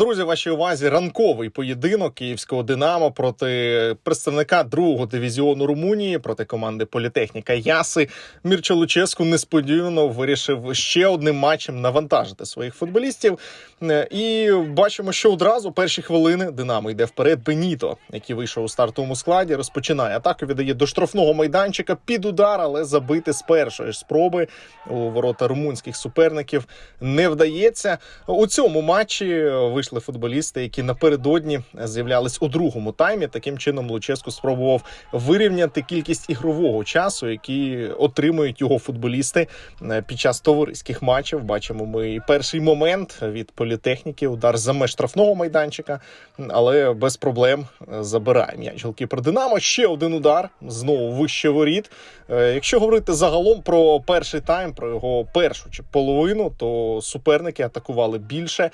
Друзі, вашій увазі ранковий поєдинок київського Динамо проти представника другого дивізіону Румунії проти команди Політехніка Яси. Мірча Луческу несподівано вирішив ще одним матчем навантажити своїх футболістів. Е, І бачимо, що одразу перші хвилини Динамо йде вперед. Беніто, який вийшов у стартовому складі, розпочинає атаку. Віддає до штрафного майданчика під удар, але забити з першої спроби у ворота румунських суперників не вдається. У цьому матчі вийшли футболісти, які напередодні з'являлись у другому таймі. Таким чином Луческу спробував вирівняти кількість ігрового часу, які отримують його футболісти е, під час товариських матчів. Бачимо ми і перший момент від політехніки, удар за меж штрафного майданчика, але без проблем е, забирає м'яч голкіпер Динамо. Ще один удар знову вище воріт. Е, Якщо говорити загалом про перший тайм, про його першу чи половину, то суперники атакували більше,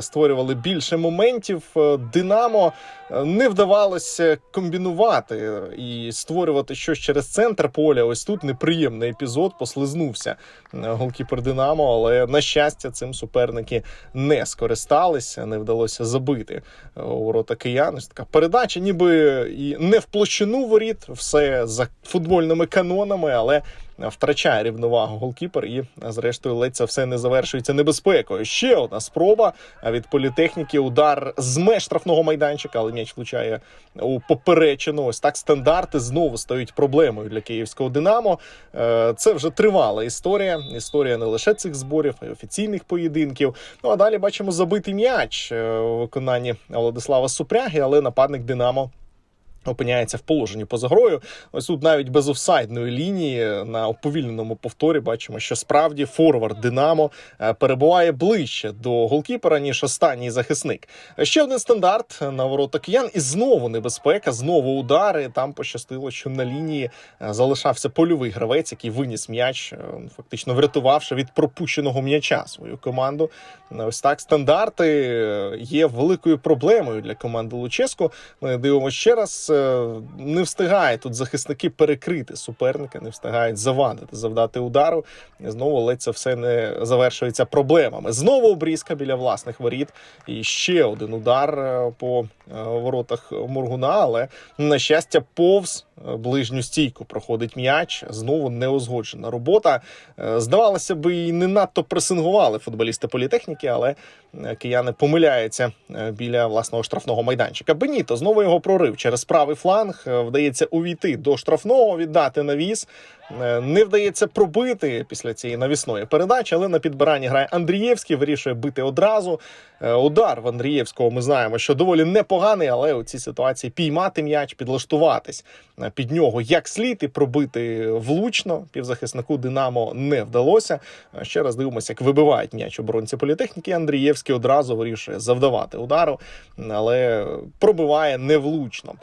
створювали більше моментів. Е, Динамо е, не вдавалося комбінувати і створювати щось через центр поля. Ось тут неприємний епізод. Послизнувся е, голкіпер Динамо, але на щастя, цим суперники не скористалися, не вдалося забити е, у ворота киян. Ось Така передача, ніби і не в площину воріт, все за футбольними канонами, але втрачає рівновагу голкіпер, і зрештою ледь це все не завершується небезпекою. Ще одна спроба від політехніки. Удар з меж штрафного майданчика, але м'яч влучає у поперечину. Ось так стандарти знову стають проблемою для київського Динамо. Е, Це вже тривала історія. Історія не лише цих зборів, а й офіційних поєдинків. Ну а далі бачимо забитий м'яч е, у виконанні Владислава Супряги, але нападник Динамо. Опиняється в положенні поза грою. Ось тут навіть без офсайдної лінії на уповільненому повторі бачимо, що справді форвард Динамо е, перебуває ближче до голкіпера, ніж останній захисник. Ще один стандарт на ворота киян, і знову небезпека, знову удари. Там пощастило, що на лінії е, залишався польовий гравець, який виніс м'яч, е, фактично врятувавши від пропущеного м'яча свою команду. Ось так стандарти є великою проблемою для команди Луческо. Ми дивимося ще раз. Е, Не встигає тут захисники перекрити суперника, не встигають завадити, завдати удару. І знову ледь це все не завершується проблемами. Знову обрізка біля власних воріт. І ще один удар е, по е, воротах Моргуна, але на щастя, повз ближню стійку проходить м'яч. Знову неозгоджена робота. Е, Здавалося б, і не надто пресингували футболісти політехніки, але е, кияни помиляються е, біля власного штрафного майданчика. Беніто знову його прорив через правий фланг. Вдається увійти до штрафного, віддати навіс. Е, Не вдається пробити після цієї навісної передачі, але на підбиранні грає Андрієвський, вирішує бити одразу. Е, Удар в Андрієвського ми знаємо, що доволі непоганий, але у цій ситуації піймати м'яч, підлаштуватись е, під нього як слід і пробити влучно. Півзахиснику Динамо не вдалося. Ще раз дивимося, як вибивають м'яч оборонці політехніки. Андрієвський одразу вирішує завдавати удару, але пробиває невлучно.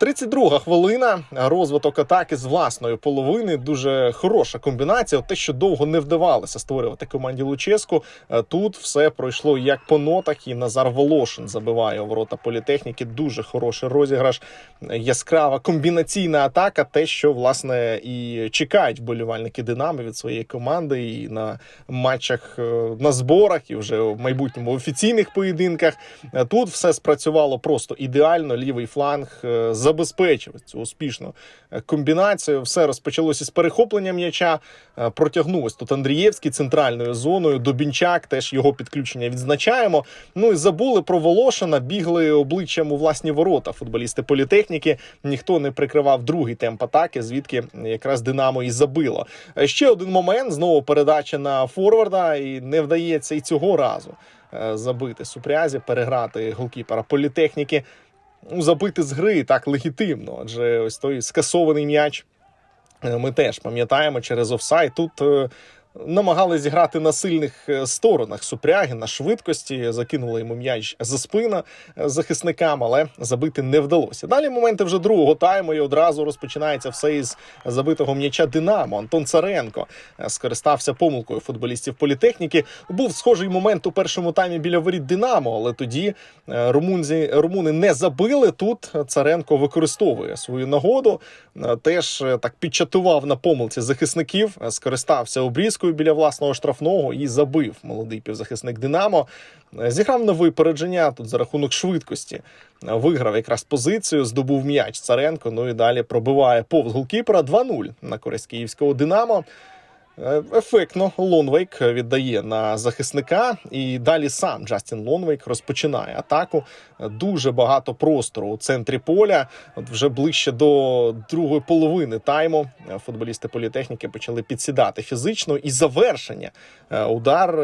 32 хвилина. Розвиток атаки з власної половини. Дуже хороша комбінація. Те, що довго не вдавалося створювати команді Луческу. Е, Тут все пройшло як по нотах, і Назар Волошин забиває у ворота політехніки. Дуже хороший розіграш, яскрава комбінаційна атака. Те, що власне і чекають вболівальники Динамо від своєї команди, і на матчах е, на зборах, і вже в майбутньому офіційних поєдинках. Е, Тут все спрацювало просто ідеально. Лівий фланг е, забезпечив цю успішну е, комбінацію. Все розпочалося з перехоплення м'яча. е, Протягнулось тут Андрієвський центральною зоною. Дубінчак теж його підключення відзначаємо. Ну і забули про Волошина. Бігли обличчям у власні ворота. Футболісти політехніки. Ніхто не прикривав другий темп атаки, звідки якраз Динамо і забило. Е, Ще один момент. Знову передача на форварда, і не вдається і цього разу забити супрязі, переграти голкіпера політехніки. Ну, забити з гри так легітимно, адже ось той скасований м'яч. е, Ми теж пам'ятаємо через офсайд. Тут намагались зіграти на сильних е, сторонах супряги на швидкості, закинули йому м'яч за спина е, захисникам, але забити не вдалося. Далі моменти вже другого тайму і одразу розпочинається все із забитого м'яча Динамо. Антон Царенко е, скористався помилкою футболістів політехніки. Був схожий момент у першому таймі біля воріт Динамо, але тоді румунзі, румуни не забили. Тут Царенко використовує свою нагоду. Теж так підчатував на помилці захисників, скористався обрізкою. Навіскою біля власного штрафного і забив молодий півзахисник Динамо. Е, Зіграв на випередження тут за рахунок швидкості. Е, Виграв якраз позицію, здобув м'яч Царенко. Ну і далі пробиває повз голкіпера 2-0 на користь київського Динамо. Е, Ефектно Лонвейк віддає на захисника, і далі сам Джастін Лонвейк розпочинає атаку. Дуже багато простору у центрі поля. От вже ближче до другої половини тайму е, футболісти політехніки почали підсідати фізично і завершення. Е, Удар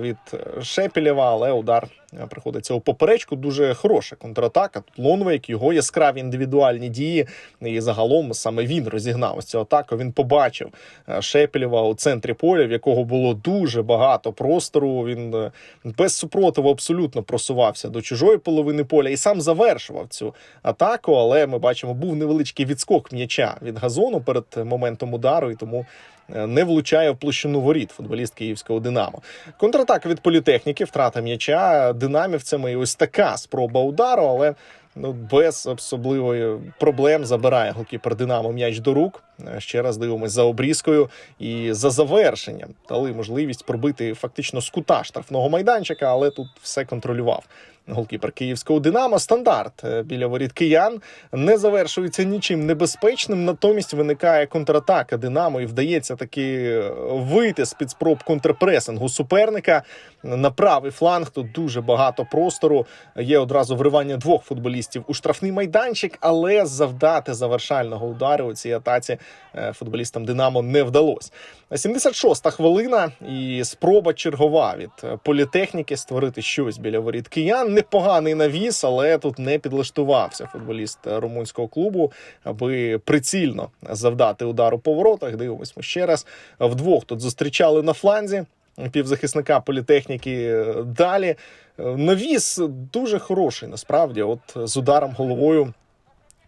від Шепелєва, але удар приходиться у поперечку. Дуже хороша контратака. Тут Лонвейк, його яскраві індивідуальні дії. І загалом саме він розігнав цю атаку. Він побачив е, Шепелєва у центрі поля, в якого було дуже багато простору. Він е, без супротиву абсолютно просувався до чужої половини поля і сам завершував цю атаку. Але ми бачимо, був невеличкий відскок м'яча від газону перед моментом удару, і тому. е, Не влучає в площину воріт футболіст київського Динамо. Контратака від політехніки, втрата м'яча динамівцями. І ось така спроба удару, але ну без особливої проблем забирає голкіпер Динамо м'яч до рук. Ще раз дивимось за обрізкою і за завершенням дали можливість пробити фактично з кута штрафного майданчика, але тут все контролював. Голкіпер київського Динамо стандарт е, біля воріт киян не завершується нічим небезпечним. Натомість виникає контратака Динамо і вдається таки е, вийти з під спроб контрпресингу суперника на правий фланг. Тут дуже багато простору. Є одразу вривання двох футболістів у штрафний майданчик, але завдати завершального удару у цій атаці е, футболістам Динамо не вдалося. 76-та хвилина і спроба чергова від політехніки створити щось біля воріт киян. Непоганий навіс, але тут не підлаштувався футболіст румунського клубу, аби прицільно завдати удару по воротах. Дивимось ми ще раз. Вдвох тут зустрічали на фланзі півзахисника політехніки. Далі навіс дуже хороший. Насправді, от з ударом головою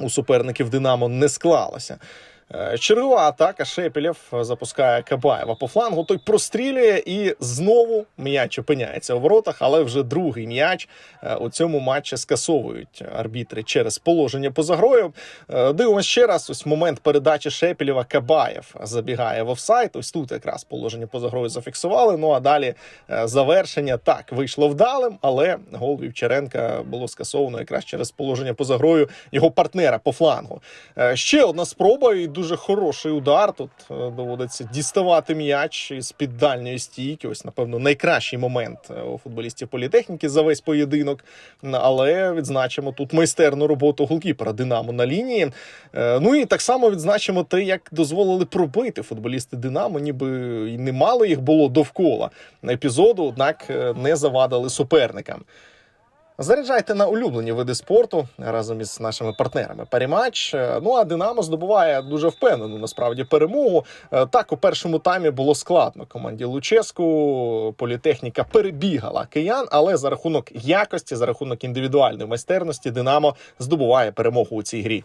у суперників Динамо не склалося. Е, Чергова атака Шепелєв запускає Кабаєва по флангу. Той прострілює і знову м'яч опиняється у воротах, але вже другий м'яч е, у цьому матчі скасовують арбітри через положення поза грою. Е, Дивимося ще раз. Ось момент передачі Шепелєва Кабаєв забігає в офсайд. Ось тут якраз положення поза грою зафіксували. Ну а далі е, завершення так вийшло вдалим, але гол Вівчаренка було скасовано якраз через положення поза грою його партнера по флангу. Е, Ще одна спроба і дуже хороший удар. Тут е, доводиться діставати м'яч з під дальньої стійки. Ось, напевно, найкращий момент е, у футболістів політехніки за весь поєдинок. Але відзначимо тут майстерну роботу голкіпера Динамо на лінії. Е, Ну і так само відзначимо те, як дозволили пробити футболісти Динамо, ніби і немало їх було довкола епізоду, однак не завадили суперникам. Заряджайте на улюблені види спорту разом із нашими партнерами. Паріматч. Е, Ну а Динамо здобуває дуже впевнену насправді перемогу. Е, Так, у першому таймі було складно команді Луческу. Політехніка перебігала киян, але за рахунок якості, за рахунок індивідуальної майстерності, Динамо здобуває перемогу у цій грі.